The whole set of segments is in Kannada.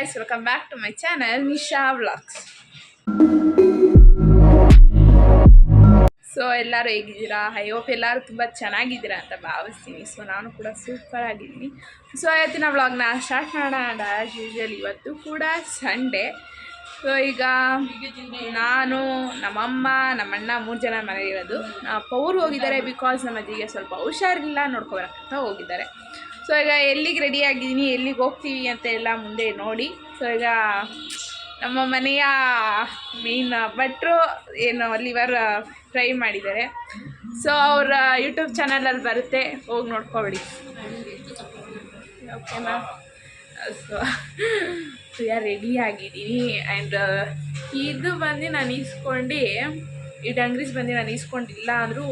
Guys welcome back to my channel Nisha vlogs so ಎಲ್ಲರೂ ಹೇಗಿದ್ದೀರಾ? ಐ ಹೋಪ್ ಎಲ್ಲರೂ ತುಂಬ ಚೆನ್ನಾಗಿದ್ದೀರಾ ಅಂತ ಭಾವಿಸ್ತೀನಿ. ಸೊ ನಾನು ಕೂಡ ಸೂಪರ್ ಆಗಿದ್ದೀನಿ. ಸೊ ಇವತ್ತಿನ ವ್ಲಾಗ್ನ ಸ್ಟಾರ್ಟ್ ಮಾಡೋಣ ಆ್ಯಸ್ ಯೂಶ್ವಲ್ ಇವತ್ತು ಕೂಡ ಸಂಡೇ ಸೊ ಈಗ ನಾನು, ನಮ್ಮಮ್ಮ, ನಮ್ಮಣ್ಣ ಮೂರು ಜನ ಮನೆಯಿರೋದು ಅವರು ಹೋಗಿದ್ದಾರೆ ಬಿಕಾಸ್ ನಮ್ಮ ಅಜ್ಜಿಗೆ ಸ್ವಲ್ಪ ಹುಷಾರಿಲ್ಲ ನೋಡ್ಕೊಬರಕ್ಕಂತ ಹೋಗಿದ್ದಾರೆ. ಸೊ ಈಗ ಎಲ್ಲಿಗೆ ರೆಡಿ ಆಗಿದ್ದೀನಿ, ಎಲ್ಲಿಗೆ ಹೋಗ್ತೀವಿ ಅಂತ ಎಲ್ಲ ಮುಂದೆ ನೋಡಿ. ಸೊ ಈಗ ನಮ್ಮ ಮನೆಯ ಮೇನ್ ಭಟ್ರು ಏನು ಲಿವರ್ ಫ್ರೈ ಮಾಡಿದ್ದಾರೆ. ಸೊ ಅವರ ಯೂಟ್ಯೂಬ್ ಚಾನಲಲ್ಲಿ ಬರುತ್ತೆ, ಹೋಗಿ ನೋಡ್ಕೊಬಿಡಿ. ಓಕೆನಾ ಸೊ ಈಗ ರೆಡಿ ಆಗಿದ್ದೀನಿ. ಆ್ಯಂಡ್ ಇದು ಬಂದು ನಾನು ಈಸ್ಕೊಂಡು, ಈ ಡಂಗ್ರೀಸ್ ಬಂದು ನಾನು ಈಸ್ಕೊಂಡಿಲ್ಲ ಅಂದರೂ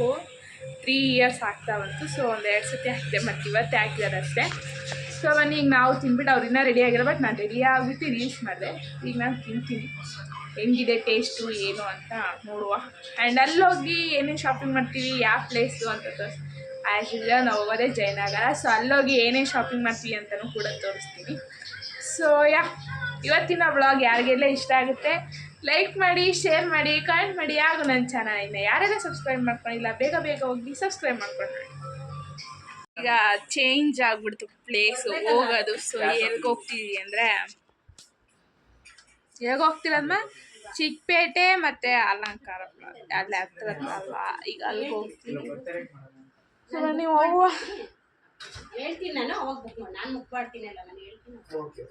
ತ್ರೀ ಇಯರ್ಸ್ ಆಗ್ತಾ ಬಂತು. ಸೊ ಒಂದು ಎರಡು ಸತಿ ಹಾಕಿದೆ ಮತ್ತು ಇವತ್ತೇ ಹಾಕಿದ್ದಾರೆ ಅಷ್ಟೇ. ಸೊ ಬನ್ನಿ, ಈಗ ನಾವು ತಿನ್ಬಿಟ್ಟು ಅವ್ರು ಇನ್ನೂ ರೆಡಿ ಆಗಿರೋ ಬಟ್ ನಾನು ರೆಡಿ ಆಗಿಬಿಟ್ಟು ರೀಲ್ಸ್ ಮಾಡಿದೆ. ಈಗ ನಾನು ತಿಂತೀನಿ. ಹೆಂಗಿದೆ ಟೇಸ್ಟು ಏನು ಅಂತ ನೋಡುವ. ಆ್ಯಂಡ್ ಅಲ್ಲೋಗಿ ಏನೇನು ಶಾಪಿಂಗ್ ಮಾಡ್ತೀವಿ ಯಾವ ಪ್ಲೇಸು ಅಂತ ತೋರಿಸ್ತೀವಿ ಆ್ಯಸ್ ಯೂಶಲ್ ನಾವು ಹೋಗೋದೇ ಜಯನಗರ ಸೊ ಅಲ್ಲೋಗಿ ಏನೇನು ಶಾಪಿಂಗ್ ಮಾಡ್ತೀವಿ ಅಂತಲೂ ಕೂಡ ತೋರಿಸ್ತೀನಿ. ಸೊ ಯಾ, ಇವತ್ತಿನ ಬ್ಲಾಗ್ ಯಾರಿಗೆಲ್ಲ ಇಷ್ಟ ಆಗುತ್ತೆ? ಲೈಕ್ ಮಾಡಿ ಶೇರ್ ಮಾಡಿ ಕಮೆಂಟ್ ಮಾಡಿ ಹಾಗೂ ನನ್ನ ಚಾನಲ್ ಇನ್ನು ಯಾರೆಲ್ಲ ಸಬ್ಸ್ಕ್ರೈಬ್ ಮಾಡ್ಕೊಂಡಿಲ್ಲ ಬೇಗ ಬೇಗ ಹೋಗಿ ಸಬ್ಸ್ಕ್ರೈಬ್ ಮಾಡ್ಕೊಂಡು ಈಗ ಚೇಂಜ್ ಆಗ್ಬಿಡ್ತು ಪ್ಲೇಸು ಹೋಗೋದು. ಸೊ ಎಲ್ಲಿಗೆ ಹೋಗ್ತೀವಿ ಅಂದರೆ? ಎಲ್ಲಿಗೆ ಹೋಗ್ತಿರಮ್ಮ ಚಿಕ್ಕಪೇಟೆ ಮತ್ತು ಅಲಂಕಾರ ಅಲ್ಲಿ ಹತ್ರ ಅಲ್ವಾ ಈಗ ಅಲ್ಲಿಗೆ ಹೋಗ್ತೀವಿ ಸೊ ನೀವು ಹೋಗುವ. ಹೇಳ್ತೀನಿ ನಾನು ಹೋಗ್ಬೇಕು ನಾನು ಬುಕ್ ಮಾಡ್ತೀನಲ್ಲ ನಾನು ಹೇಳ್ತೀನಿ.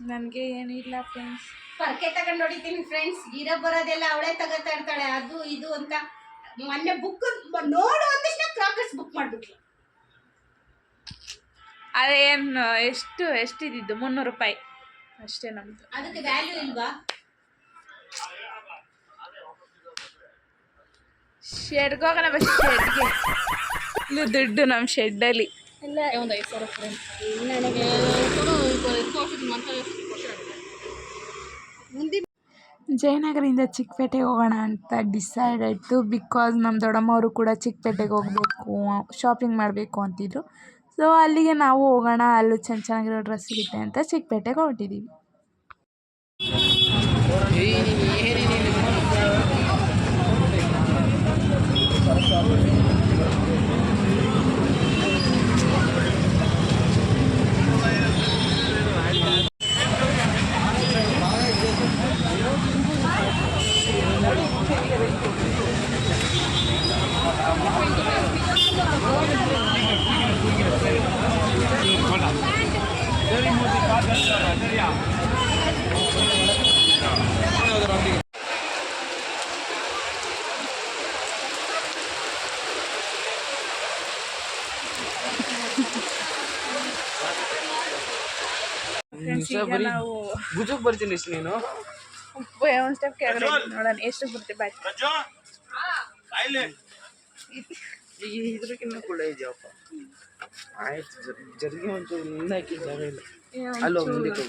ನನಗೆ ಏನಿಲ್ಲ ಫ್ರೆಂಡ್ಸ್ ಪರ್ಕೆ ತಗೊಂಡು ಹೊಡಿತೀನಿ ಫ್ರೆಂಡ್ಸ್ ಇರೋ ಬರೋದೆಲ್ಲ ಅವಳೇ ತಗೋತಾ ಇರ್ತಾಳೆ. ಅದು ಇದು ಅಂತ. ಮೊನ್ನೆ ಬುಕ್ ನೋಡು ಅಂದಷ್ಟು ಕ್ರಾಕರ್ಸ್ ಬುಕ್ ಮಾಡ್ಬಿಟ್ಲು. ಅದೇನು ಎಷ್ಟು ಎಷ್ಟಿದ್ದು ಮುನ್ನೂರು ರೂಪಾಯಿ. ಅಷ್ಟೇ ನಮ್ದು. ಅದಕ್ಕೆ ವ್ಯಾಲ್ಯೂ ಇಲ್ವಾ? ಶೆಡ್ಗೆ ಹೋಗೋಣ ಬಸ್ ಶೆಡ್ಗೆ ಇದು ದುಡ್ಡು ನಮ್ಮ ಶೆಡ್ಡಲ್ಲಿ ಇಲ್ಲ ಒಂದು ಐದು ಸಾವಿರ ಫ್ರೆಂಡ್ಸ್ ನನಗೆ ಜಯನಗರದಿಂದ ಚಿಕ್ಕಪೇಟೆಗೆ ಹೋಗೋಣ ಅಂತ ಡಿಸೈಡ್ ಆಯಿತು. ಬಿಕಾಸ್ ನಮ್ಮ ದೊಡ್ಡಮ್ಮವರು ಕೂಡ ಚಿಕ್ಕಪೇಟೆಗೆ ಹೋಗಬೇಕು ಶಾಪಿಂಗ್ ಮಾಡಬೇಕು ಅಂತಿದ್ರು. ಸೊ ಅಲ್ಲಿಗೆ ನಾವು ಹೋಗೋಣ. ಅಲ್ಲೂ ಚೆನ್ನ ಚೆನ್ನಾಗಿರೋ ಡ್ರೆಸ್ ಸಿಗುತ್ತೆ ಅಂತ ಚಿಕ್ಕಪೇಟೆಗೆ ಹೊರಟಿದ್ದೀವಿ ಈಗ ನಾವು ಭುಜಕ್ಕೆ ಬರ್ತೀನಿ ಇಷ್ಟು ನೀನು. ಒಂದು ಸ್ಟೆಪ್ ಕೆಳಗಡೆ ಇದ್ದೀವಿ. ನೋಡೋಣ ಎಷ್ಟು ಬರುತ್ತೆ ಬಾಯ್. ಇದ್ರಕ್ಕಿನ್ನ ಕೂಡ ಇದೆಯಪ್ಪ? ಆಯ್ತು ಜರ್- ಜರ್ಗಿ ಒಂಚೂರು ನಿನ್ನ ಹಾಕಿ ಜಾಗ ಇಲ್ಲ. ಅಲ್ಲೋ ಮುಂದೆ ಹೋಗು.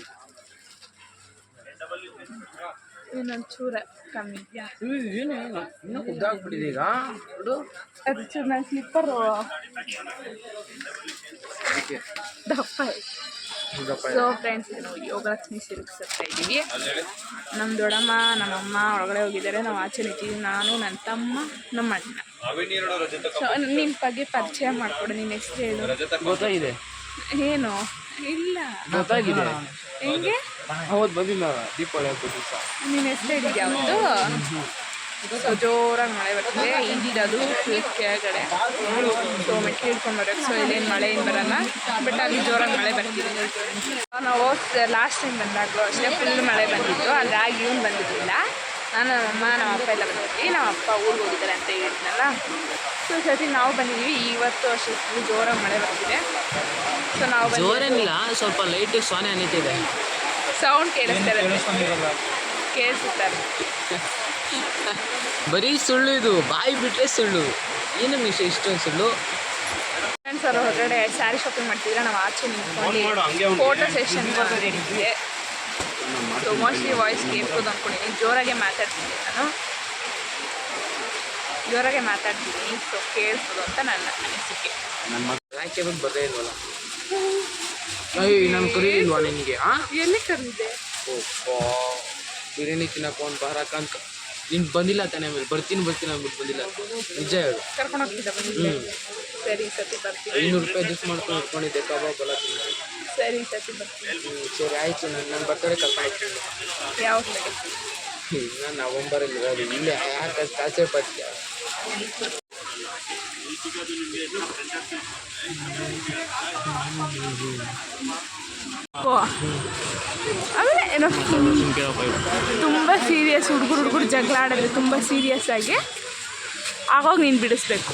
ಇನ್ನೊಂದು ಚೂರ ಕಮ್ಮಿ ಇದೆಯಾ ಇವ್ ಏನು ಇನ್ನೂ ಉದ್ದಾಗ್ಬಿಟ್ಟಿದೆ ಈಗ. ನೋಡು. ಅದು ಚೂರು ನನ್ನ ಸ್ಲಿಪ್ಪರು ಅದಕ್ಕೆ. ದಪ್ಪ ಸೊ ಫ್ರೆಂಡ್ಸ್ ನಾವು ಯೋಗಲಕ್ಷ್ಮಿ ಸಿಲ್ಕ್ಸ್ ಹತ್ರ ಇದ್ದೀವಿ. ನಮ್ಮ ದೊಡ್ಡಮ್ಮ ನಮ್ಮಮ್ಮ ಒಳಗಡೆ ಹೋಗಿದ್ದಾರೆ. ನಾವು ಆಚೆ ನಿಂತೀವಿ ನಾನು ನನ್ನ ತಮ್ಮ ನಮ್ಮ ಅಣ್ಣ. ಸೊ ನಿಮ್ಮ ಬಗ್ಗೆ ಪರಿಚಯ ಮಾಡಿಕೊಡು. ನೀನು ಎಷ್ಟು ಹೇಳು. ಗೊತ್ತಾಗಿದೆ. ಏನು? ಇಲ್ಲ. ಗೊತ್ತಾಗಿದೆ. ಹೆಂಗೆ? ಅವತ್ತು ಬಂದಿಲ್ಲ ದೀಪಾವಳಿ ಹಬ್ಬದ ದಿವಸ. ನೀನು ಹೆಸರು ಇದೆಯಾ ಅವತ್ತು? ಸೊ ಜೋರಾಗಿ ಮಳೆ ಬರ್ತಿದೆ ಈಗಿರೋದು ಅದು ಕೆಳಗಡೆ. ಸೊ ಮೆಟ್ಲು ಹಿಡ್ಕೊಂಡು ಬರೋಕ್ಕೆ ಸೊ ಇಲ್ಲೇನು ಮಳೆ ಏನು ಬರಲ್ಲ ಬಟ್ ಅಲ್ಲಿ ಜೋರಾಗಿ ಮಳೆ ಬರ್ತಿದೆ. ನಾವು ಲಾಸ್ಟ್ ಟೈಮ್ ಬಂದಾಗಲೂ ಅಷ್ಟೇ ಫುಲ್ ಮಳೆ ಬಂದಿತ್ತು ಹಾಗಾಗಿ ಇವ್ನು ಬಂದಿರಲಿಲ್ಲ. ನಾನು ನಮ್ಮಮ್ಮ ನಮ್ಮ ಅಪ್ಪ ಎಲ್ಲ ಬಂದಿದ್ವಿ ನಮ್ಮ ಅಪ್ಪ ಊರಿಗೆ ಹೋಗಿದ್ದಾರೆ ಅಂತ ಹೇಳಿದ್ನಲ್ಲ. ಸೊ ಸತಿ ನಾವು ಬಂದಿದ್ವಿ ಇವತ್ತು ಅಷ್ಟು ಫುಲ್ ಜೋರಾಗಿ ಮಳೆ ಬರ್ತಿದೆ. ಸೊ ನಾವು ಜೋರೇನಿಲ್ಲ ಸ್ವಲ್ಪ ಲೈಟ್ ಸೋನೆ ಅನ್ನಿತಿದೆ ಸೌಂಡ್ ಕೇಳಿಸ್ತಾರೆ ಕೇಳಿಸುತ್ತಾರೆ ಬರೀ ಸುಳ್ಳು ಇದು ಬಾಯಿ ಬಿಟ್ರೆ ಸುಳ್ಳು. ಏನು ಮಿಶ ಇಷ್ಟೊಂದು ಸುಳ್ಳು? ಫ್ರೆಂಡ್ಸ್ ಅವರು ಹೊರಗಡೆ ಸ್ಯಾರಿ ಶಾಪಿಂಗ್ ಮಾಡ್ತಿದ್ರೆ ನಾವು ಆಚೆ ನಿಂತ್ಕೊಂಡು ಫೋಟೋ ಸೆಷನ್ ನಡೀತಿದೆ ಸೊ ಮೋಸ್ಟ್ಲಿ ವಾಯ್ಸ್ ಕೇಳ್ಬೋದು ಅಂದ್ಕೊಂಡಿದ್ದೀನಿ ಜೋರಾಗೆ ಮಾತಾಡ್ತೀನಿ ನಾನು. ಜೋರಾಗೆ ಮಾತಾಡ್ತೀನಿ ಸೊ ಕೇಳಿಸ್ಬೋದು ಅಂತ ನನ್ನ ಅನಿಸಿಕೆ. ನನ್ನ ಯಾಕೆ ಬರದೇ ಇಲ್ವಲ್ಲ? ಅಯ್ಯ ನಾನು ಕರೀಲಿಲ್ವಾ ನಿನಗೆ ಆ ಎಲ್ಲಿ ಕರೆದಿದೆ ಓಪ್ಪ ಬಿರಿಯಾನಿ ತಿನ್ನಕ್ಕೆ ಒಂದು ಬಾರಕ್ಕ ಅಂತ ನೀನು ಬಂದಿಲ್ಲ ತಾನೇ ಆಮೇಲೆ ಬರ್ತೀನಿ ಬರ್ತೀನಿ ಅಂದ್ಬಿಟ್ಟು ಬಂದಿಲ್ಲ ನಿಜ ಹೇಳು ಕರ್ಕೊಂಡು ಹೋಗ್ತಿದ್ದ ಸರಿ ಸತಿ ಬರ್ತೀನಿ ಐನೂರು ರೂಪಾಯಿ ಅಡ್ಜಸ್ಟ್ ಮಾಡ್ಕೊಂಡು ಇಟ್ಕೊಂಡಿದ್ದೆ ಕಬಾಬ್ ಎಲ್ಲ ತಿಂದೆ ಸರಿ ಈ ಸತಿ ಬರ್ತೀನಿ ಸರಿ ಆಯಿತು ನಾನು ನನ್ನ ಬರ್ತಡೆ ಕರ್ಕೊಂಡು ಯಾವ ನಾನು ನವಂಬರಲ್ಲಿ ಇಲ್ಲ ಇಲ್ಲೇ ಯಾಕೆ ಆಸೆ ಪಡ್ತೀಯ ಆಮೇಲೆ ಏನೋ ತುಂಬ ಸೀರಿಯಸ್ ಹುಡುಗರು ಹುಡುಗರು ಜಗಳ ಆಡಿದ್ರೆ ತುಂಬ ಸೀರಿಯಸ್ ಆಗಿ ಆವಾಗ ನೀನು ಬಿಡಿಸ್ಬೇಕು.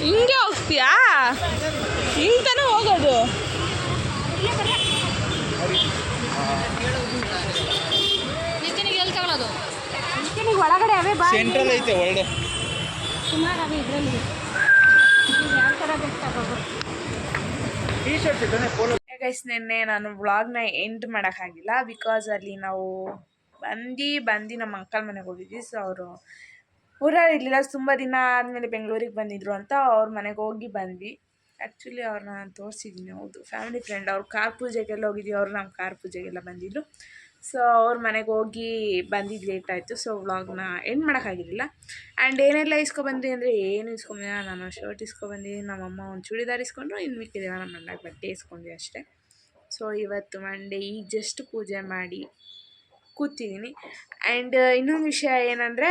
ಹಿಂಗೆ ಹೋಗ್ತೀಯಾ? ಹಿಂಗೆ ಹೋಗೋದು. ಒಳಗಡೆ ಅವೇ ಬಾ ಸೆಂಟ್ರಲ್ ಐತೆ ಒಳ್ಳೆ ಸುಮಾರು ಅವೇ ಇದರಲ್ಲಿ. ಯಾವ ಥರ ಬೇಕು ತಗೋಬೋದು ಟೀ ಶರ್ಟ್ ಗೈಸ್ ನಿನ್ನೆ ನಾನು ವ್ಲಾಗ್ನ ಎಂಡ್ ಮಾಡೋಕ್ಕಾಗಿಲ್ಲ ಬಿಕಾಸ್ ಅಲ್ಲಿ ನಾವು ಬಂದು ಬಂದು ನಮ್ಮ ಅಂಕಲ್ ಮನೆಗೆ ಹೋಗಿದ್ವಿ. ಸೊ ಅವರು ಊರಲ್ಲಿ ಇರಲಿಲ್ಲ. ತುಂಬ ದಿನ ಆದಮೇಲೆ ಬೆಂಗಳೂರಿಗೆ ಬಂದಿದ್ರು ಅಂತ ಅವ್ರ ಮನೆಗೆ ಹೋಗಿ ಬಂದ್ವಿ. ಆ್ಯಕ್ಚುಲಿ ಅವ್ರನ್ನ ನಾನು ತೋರಿಸಿದ್ದೀನಿ ಹೌದು. ಫ್ಯಾಮಿಲಿ ಫ್ರೆಂಡ್ ಅವ್ರು ಕಾರ್ ಪೂಜೆಗೆಲ್ಲ ಹೋಗಿದ್ವಿ. ಅವ್ರು ನಮ್ಮ ಕಾರ್ ಪೂಜೆಗೆಲ್ಲ ಬಂದಿದ್ರು. ಸೊ ಅವ್ರ ಮನೆಗೆ ಹೋಗಿ ಬಂದಿದ್ದು ಲೇಟ್ ಆಯಿತು. ಸೊ ವ್ಲಾಗ್ನ ಎಂಡ್ ಮಾಡೋಕ್ಕಾಗಿರಲಿಲ್ಲ. ಆ್ಯಂಡ್ ಏನೆಲ್ಲ ಇಸ್ಕೊಬಂದ್ರಿ ಅಂದರೆ ಏನು ಇಸ್ಕೊಂಬಿಲ್ಲ ನಾನು ಶರ್ಟ್ ಇಸ್ಕೊಬಂದಿದ್ದೀನಿ ನಮ್ಮಮ್ಮ ಒಂದು ಚೂಡಿದಾರ್ ಇಸ್ಕೊಂಡ್ರು ಇನ್ನು ಮಿಕ್ಕಿದೆ ನಮ್ಮ ಅಣ್ಣಗೆ ಬಟ್ಟೆ ಇಸ್ಕೊಂಡ್ವಿ ಅಷ್ಟೇ. ಸೊ ಇವತ್ತು ಮಂಡೇ ಈಗ ಜಸ್ಟ್ ಪೂಜೆ ಮಾಡಿ ಕೂತಿದ್ದೀನಿ ಆ್ಯಂಡ್ ಇನ್ನೊಂದು ವಿಷಯ ಏನಂದರೆ,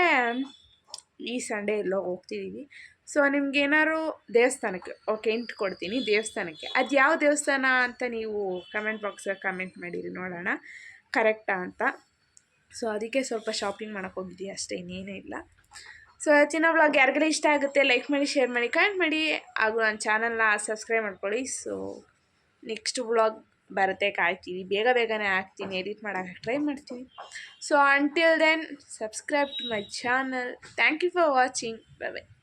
ಈ ಸಂಡೇ ಎಲ್ಲೋ ಹೋಗ್ತಿದ್ದೀವಿ ಸೊ ನಿಮ್ಗೆ ಏನಾದ್ರು ದೇವಸ್ಥಾನಕ್ಕೆ ಓಕೆ ಎಂಟು ಕೊಡ್ತೀನಿ ದೇವಸ್ಥಾನಕ್ಕೆ. ಅದು ಯಾವ ದೇವಸ್ಥಾನ ಅಂತ ನೀವು ಕಮೆಂಟ್ ಬಾಕ್ಸಲ್ಲಿ ಕಮೆಂಟ್ ಮಾಡಿರಿ, ನೋಡೋಣ. ಕರೆಕ್ಟಾ ಅಂತ. ಸೊ, ಅದಕ್ಕೆ ಸ್ವಲ್ಪ ಶಾಪಿಂಗ್ ಮಾಡೋಕ್ಕೆ ಹೋಗಿದ್ದೀವಿ ಅಷ್ಟೇ, ಇನ್ನೇನೂ ಇಲ್ಲ. ಸೊ ಇವತ್ತಿನ ವ್ಲಾಗ್ ಯಾರಿಗೆಲ್ಲ ಇಷ್ಟ ಆಗುತ್ತೆ ಲೈಕ್ ಮಾಡಿ ಶೇರ್ ಮಾಡಿ ಕಮೆಂಟ್ ಮಾಡಿ. ಹಾಗೂ ನನ್ನ ಚಾನಲ್ನ ಸಬ್ಸ್ಕ್ರೈಬ್ ಮಾಡ್ಕೊಳ್ಳಿ. ಸೊ ನೆಕ್ಸ್ಟ್ ವ್ಲಾಗ್ ಬರುತ್ತೆ, ಕಾಯ್ತೀವಿ. ಬೇಗ ಬೇಗನೆ ಹಾಕ್ತೀನಿ ಎಡಿಟ್ ಮಾಡೋಕೆ ಟ್ರೈ ಮಾಡ್ತೀನಿ. So until then subscribe to my channel thank you for watching bye